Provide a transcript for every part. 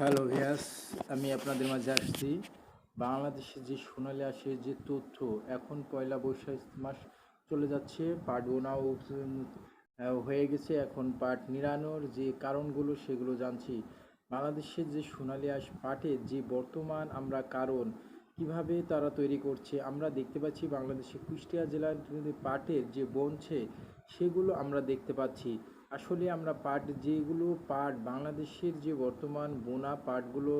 Hello ভিয়াস আমি আপনাদের মাঝে আসছি। বাংলাদেশে যে সোনালি আসে যে তথ্য, এখন পয়লা বৈশাখ মাস চলে যাচ্ছে পাট বোনাও হয়ে গেছে। এখন পাট নিরানোর যে কারণগুলো, সেগুলো জানছি। বাংলাদেশের যে সোনালি আঁশ পাটের যে বর্তমান আমরা কারণ, কীভাবে তারা তৈরি করছে, আমরা দেখতে পাচ্ছি বাংলাদেশে কুষ্টিয়া জেলার পাটের যে বনছে, সেগুলো আমরা দেখতে পাচ্ছি। আসলে আমরা পাট, যেগুলো পাট, বাংলাদেশের যে বর্তমান বোনা পাটগুলো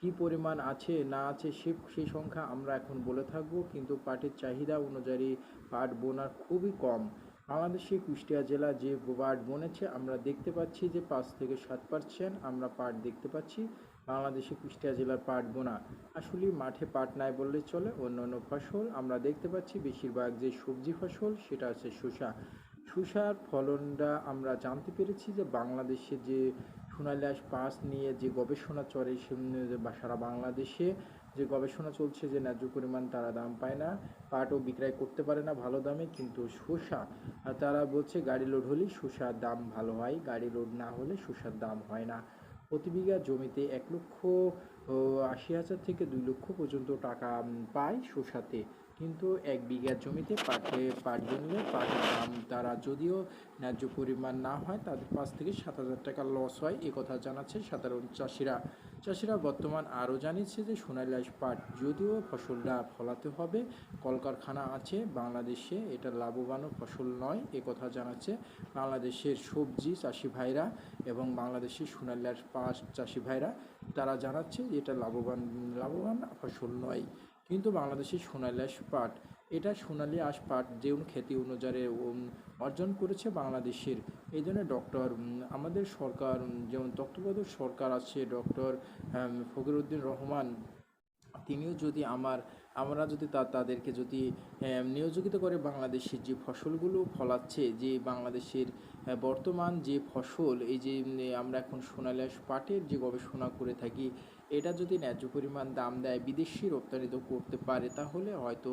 কি পরিমাণ আছে, না আছে, সে সেই সংখ্যা আমরা এখন বলে থাকব। কিন্তু পাটের চাহিদা অনুযায়ী পাট বোনার খুবই কম। বাংলাদেশে কুষ্টিয়া জেলা যে পাট বনেছে, আমরা দেখতে পাচ্ছি যে পাঁচ থেকে সাত পার্সেন্ট আমরা পাট দেখতে পাচ্ছি বাংলাদেশে কুষ্টিয়া জেলার পাট বোনা। আসলে মাঠে পাট নাই বললে চলে, অন্যান্য ফসল আমরা দেখতে পাচ্ছি। বেশিরভাগ যে সবজি ফসল, সেটা আছে শসা। শসার ফলনটা আমরা জানতে পেরেছি যে বাংলাদেশে যে সোনালী আঁশ পাস নিয়ে যে গবেষণা চলে বা সারা বাংলাদেশে যে গবেষণা চলছে যে ন্যায্য পরিমাণ তারা দাম পায় না, পাটও বিক্রয় করতে পারে না ভালো দামে, কিন্তু শসা তারা বলছে গাড়ি লোড হলেই শসার দাম ভালো হয়, গাড়ি লোড না হলে শসার দাম হয় না। প্রতি বিঘা জমিতে এক লক্ষ আশি হাজার থেকে দুই লক্ষ পর্যন্ত টাকা পায় শসাতে। কিন্তু এক বিঘা জমিতে পাটে পাট জমিলে পাটের দাম তারা যদিও ন্যায্য পরিমাণ না হয়, তাদের পাঁচ থেকে সাত হাজার টাকা লস হয়, এ কথা জানাচ্ছে সাধারণ চাষিরা। চাষিরা বর্তমান আরও জানিয়েছে যে, সোনালী আঁশ পাট যদিও ফসলটা ফলাতে হবে, কলকারখানা আছে, বাংলাদেশে এটা লাভবানও ফসল নয়, এ কথা জানাচ্ছে বাংলাদেশের সবজি চাষি ভাইরা এবং বাংলাদেশের সোনালী আঁশ পাট চাষি ভাইরা। তারা জানাচ্ছে যে, এটা লাভবান লাভবান ফসল নয়। কিন্তু বাংলাদেশের সোনালী আঁশ পাট, এটা সোনালী আঁশ পাট যেমন খ্যাতি অনুযায়ী অর্জন করেছে বাংলাদেশের। এই জন্য ডক্টর আমাদের সরকার যেমন তত্ত্বাবধায়ক সরকার আছে ডক্টর ফকিরউদ্দিন রহমান, তিনিও যদি আমার, আমরা যদি তা, তাদেরকে যদি নিয়োজিত করে বাংলাদেশের যে ফসলগুলো ফলাচ্ছে, যে বাংলাদেশের বর্তমান যে ফসল, এই যে আমরা এখন সোনালী পাটের যে গবেষণা করে থাকি এটা যদি ন্যায্য পরিমাণ দাম দেয়, বিদেশি রপ্তানিত করতে পারে, তাহলে হয়তো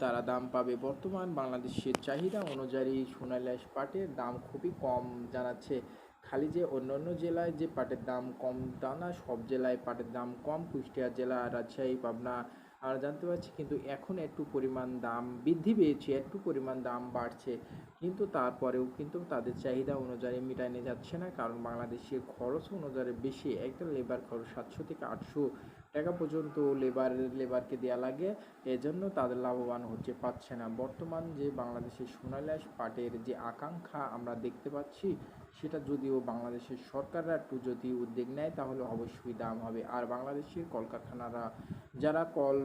তারা দাম পাবে। বর্তমান বাংলাদেশের চাহিদা অনুযায়ী সোনালী আঁশ পাটের দাম খুবই কম জানাচ্ছে। খালি যে অন্যান্য জেলায় যে পাটের দাম কম তা না, সব জেলায় পাটের দাম কম। কুষ্টিয়া জেলা, রাজশাহী, পাবনা আর জানতে পারছি। কিন্তু এখন একটু পরিমাণ দাম বৃদ্ধি পেয়েছে, একটু পরিমাণ দাম বাড়ছে। কিন্তু তারপরেও কিন্তু তাদের চাহিদা অনুযায়ী মেটানো যাচ্ছে না। কারণ বাংলাদেশের খরচ অনুযায়ী বেশি। একটা লেবার খরচ সাতশো থেকে আটশো টাকা পর্যন্ত লেবার লেবারকে দেওয়া লাগে। এজন্য তাদের লাভবান হচ্ছে পাচ্ছে না। বর্তমান যে বাংলাদেশের সোনালী আঁশ পাটের যে আকাঙ্ক্ষা আমরা দেখতে পাচ্ছি, সেটা যদিও বাংলাদেশের সরকাররা একটু যদি উদ্যোগ নেয়, তাহলে অবশ্যই দাম হবে। আর বাংলাদেশের কলকারখানারা, যারা কল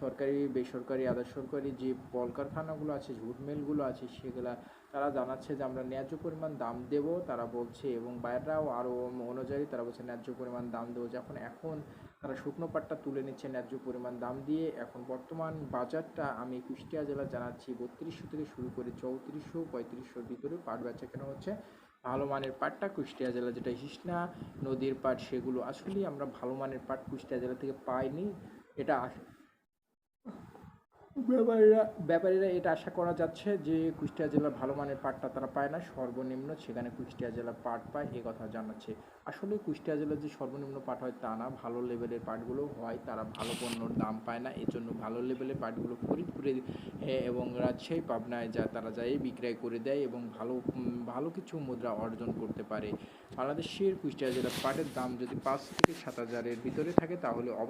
সরকারি, বেসরকারি, আধা সরকারি যে কলকারখানাগুলো আছে ঝুট মিলগুলো আছে, সেগুলা তারা জানাচ্ছে যে আমরা ন্যায্য পরিমাণ দাম দেব, তারা বলছে, এবং বাইরেরাও আরও অনুযায়ী তারা বলছে ন্যায্য পরিমাণ দাম দেবো। যখন এখন তারা শুকনো পাটটা তুলে নিচ্ছে ন্যায্য পরিমাণ দাম দিয়ে। এখন বর্তমান বাজারটা আমি কুষ্টিয়া জেলা জানাচ্ছি, বত্রিশশো থেকে শুরু করে চৌত্রিশশো, পঁয়ত্রিশশোর ভিতরে পাট বেচা কেনা হচ্ছে। ভালো মানের পাটটা কুষ্টিয়া জেলা যেটা হিসনা নদীর পাট, সেগুলো আসলেই আমরা ভালো মানের পাট কুষ্টিয়া জেলা থেকে পাইনি। এটা ব্যাপারীরা ব্যাপারীরা এটা আশা করা যাচ্ছে যে কুষ্টিয়া জেলার ভালো মানের পাটটা তারা পায় না। সর্বনিম্ন সেখানে কুষ্টিয়া জেলার পাট পায় এ কথা জানাচ্ছে। আসলে কুষ্টিয়া জেলার যে সর্বনিম্ন পাট হয় তা না, ভালো লেভেলের পাটগুলো হয়, তারা ভালো পণ্যর দাম পায় না। এর জন্য ভালো লেভেলের পাটগুলো ফরিদপুরে এবং রাজশাহী, পাবনায় যা তারা যায় বিক্রয় করে দেয় এবং ভালো ভালো কিছু মুদ্রা অর্জন করতে পারে। বাংলাদেশের কুষ্টিয়া জেলার পাটের দাম যদি পাঁচ থেকে সাত হাজারের ভিতরে থাকে, তাহলে অবশ্যই